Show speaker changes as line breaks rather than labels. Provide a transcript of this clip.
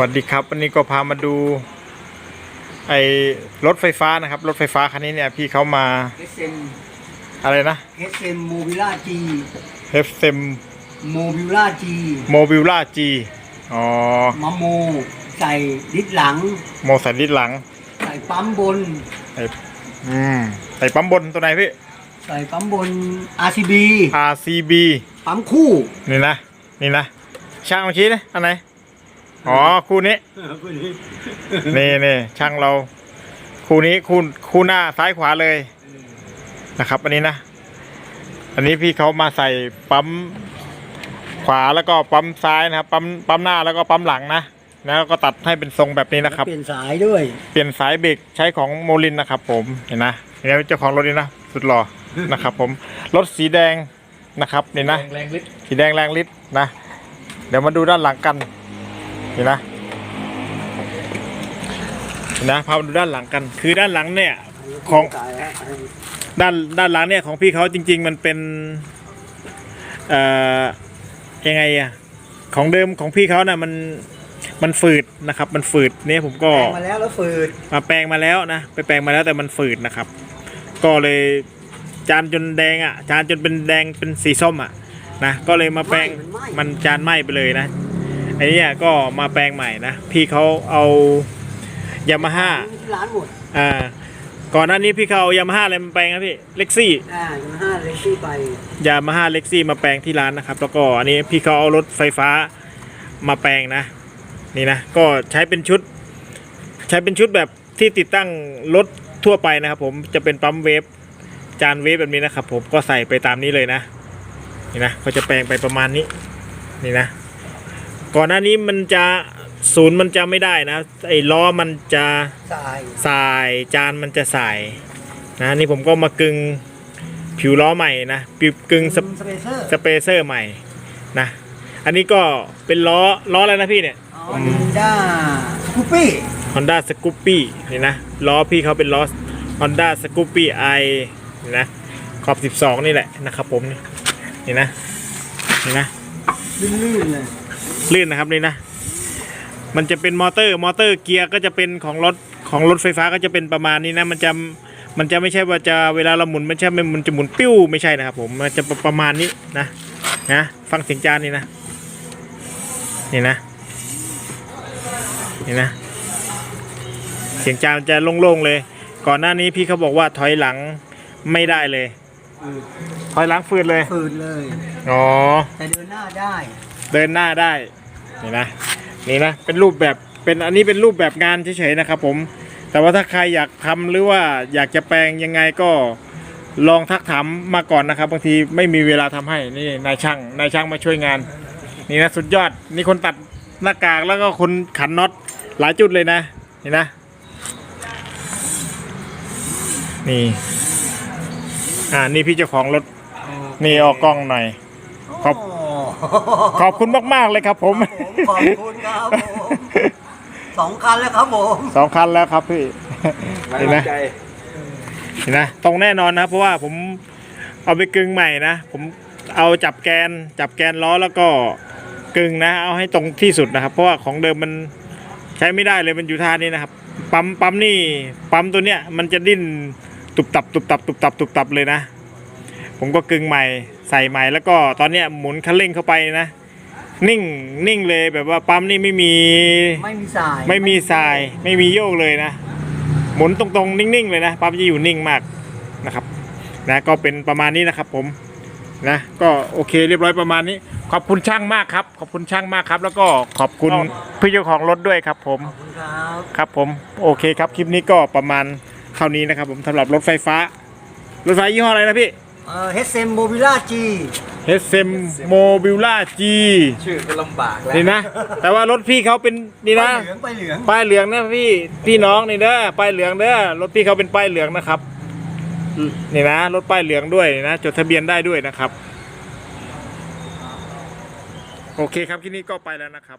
สวัสดีครับวันนี้ก็พามาดูไอ้รถไฟฟ้านะครับ รถไฟฟ้าคันนี้เนี่ยพี่เขามา
SM
อะไรนะ
SM Mobila G
f m
Mobila G
Mobila G อ๋อ
มาโมใส่ดิสหลัง
โมใส่ดิดหลัง
ใส่ปั๊มบน
ไอ้อืมใส่ปั๊มบนตัวไหนพี่
ใส่ปั๊มบน RCB
RCB
ปั๊มคู่
นี่นะ นี่นะช่างเมื่อกี้นะอันไหน อ๋อคู่นี้นี่นี่ช่างเรา คู่นี้คู่คู่หน้าซ้ายขวาเลยนะครับ อันนี้นะ อันนี้พี่เขามาใส่ปั๊มขวาแล้วก็ปั๊มซ้ายนะครับ ปั๊มปั๊มหน้าแล้วก็ปั๊มหลังนะแล้วก็ตัดให้เป็นทรงแบบนี้นะครับ
เปลี่ยนสายด้วย
เปลี่ยนสายเบรกใช้ของโมลินนะครับ ผมเห็นนะเห็นไหมเจ้าของรถนี่นะสุดหล่อนะครับ ผมรถสีแดงนะครับนี่นะ
แรงฤทธิ์
สีแดงแรงฤทธิ์นะ เดี๋ยวมาดูด้านหลังกัน นี่นะนี่นะพามาดูด้านหลังกัน คือด้านหลังเนี่ยของ
สายแล้ว
ด้านด้านหลังเนี่ยของพี่เขาจริง ๆ มันเป็นเอ่อยังไงอะของเดิมของพี่เขาน่ะมันมันฝืดนะครับ มันฝืดเนี่ยผมก็
แปลงมาแล้วแล้วฝืด
มาแปลงมาแล้วนะไปแปลงมาแล้วแต่มันฝืดนะครับ ก็เลยจานจนแดงอะจานจนเป็นแดงเป็นสีส้มอะนะก็เลยมาแปลงมันจานไหม้ไปเลยนะ ไอ้เนี่ยก็มาแปลงใหม่นะ พี่เขาเอายามาฮ่า
ที่ร้านหมด
อ่าก่อนหน้านี้พี่เขาเอายามาฮ่าอะไรมาแปลงนะพี่เล็กซี่
อ่ายังห้าเลซี่ไป
ยามาฮ่าเล็กซี่มาแปลงที่ร้านนะครับ แล้วก็อันนี้พี่เขาเอารถไฟฟ้ามาแปลงนะ นี่นะก็ใช้เป็นชุด ใช้เป็นชุดแบบที่ติดตั้งรถทั่วไปนะครับผมจะเป็นปั๊มเวฟจานเวฟแบบนี้นะครับผมก็ใส่ไปตามนี้เลยนะ นี่นะก็จะแปลงไปประมาณนี้ นี่นะ ก่อนหน้านี้มันจะศูนย์มันจะไม่ได้นะไอ้ล้อมันจะ
สาย
สายจานมันจะสายนะนี่ผมก็มากึงผิวล้อใหม่นะปิวกึงส
สเปเซอร์
สเปเซอร์ใหม่นะอันนี้ก็เป็นล้อล้ออะไรนะพี่เนี่ย
ฮอนด้าสกูปี้
Honda s c o o p y นี่นะล้อพี่เขาเป็นล้อ Honda s c o o p y i นี่นะขอบ 12 นี่แหละนะครับผมนี่นี่นะนี่นะ
ลื่นๆเลย
ลื่นนะครับนี่นะ มันจะเป็นมอเตอร์ มอเตอร์เกียร์ก็จะเป็นของรถของรถไฟฟ้าก็จะเป็นประมาณนี้นะ มันจะมันจะไม่ใช่ว่าจะเวลาเราหมุนมันใช่มันจะหมุนปิ้วไม่ใช่นะครับ ผมมันจะประมาณนี้นะนะฟังเสียงจานนี่นะนี่นะนี่นะเสียงจานจะโล่งๆเลย ก่อนหน้านี้พี่เขาบอกว่าถอยหลังไม่ได้เลย
อืม
ถอยหลังฟืดเลย
ฝืดเลย
อ๋อ
แต่เดินหน้าได้
เดินหน้าได้นี่นะนี่นะเป็นรูปแบบเป็นอันนี้เป็นรูปแบบงานเฉยๆนะครับ ผม แต่ว่าถ้าใครอยากทำหรือว่าอยากจะแปลงยังไงก็ลองทักถามมาก่อนนะครับบางทีไม่มีเวลาทำให้นี่นายช่างนายช่างมาช่วยงาน นี่นะสุดยอดนี่คนตัดหน้ากากแล้วก็คนขันน็อตหลายจุดเลยนะนี่นะ นี่อ่านี่พี่เจ้าของรถนี่ออกกล้องหน่อยขอบ ขอบคุณมากๆเลยครับผม
ขอบคุณครับผมสองคันแล้วครับผม
สองคันแล้วครับพี่เห็นไหมเห็นไหมตรงแน่นอนนะเพราะว่าผมเอาไปกึงใหม่นะผมเอาจับแกน จับแกนล้อแล้วก็กึงนะ เอาให้ตรงที่สุดนะครับ เพราะว่าของเดิมมันใช้ไม่ได้เลยมันอยู่ท่านี้นะครับปั๊มปั๊มนี่ปั๊มตัวเนี้ยมันจะดิ้นตุบตับตุบตับตุบตับตุบตับเลยนะ ผมก็กึงใหม่ ใส่ใหม่แล้วก็ตอนเนี้ยหมุนคันเร่งเข้าไปนะ นิ่งนิ่งเลยแบบว่าปั๊มนี่ไม่มี
ไม่มีสาย
ไม่มีทราย ไม่มีโยกเลยนะ หมุนตรงๆ นิ่งๆเลยนะปั๊มจะอยู่นิ่งมากนะครับนะก็เป็นประมาณนี้นะครับผมนะก็โอเคเรียบร้อยประมาณนี้ ขอบคุณช่างมากครับ ขอบคุณช่างมากครับ แล้วก็ขอบคุณพี่เจ้าของรถด้วยครับผม
ขอบคุณครับ
ครับผมโอเคครับคลิปนี้ก็ประมาณเท่านี้นะครับ ผมสำหรับรถไฟฟ้ารถไฟยี่ห้ออะไรนะพี่
เอ่อ HM Mobila G
SM Mobila G
ชื่อก็ลำบากแล้ว
นี่นะ แต่ว่ารถพี่เขาเป็นนี่
ไป
นะ
เหลืองไปเหลือง
ป้ายเหลืองนะพี่พี่น้องนี่เด้อป้ายเหลืองเด้อรถพี่เขาเป็นป้ายเหลืองนะครับนี่นะรถป้ายเหลืองด้วยนี่นะจดทะเบียนได้ด้วยนะครับ โอเคครับที่นี้ก็ไปแล้วนะครับ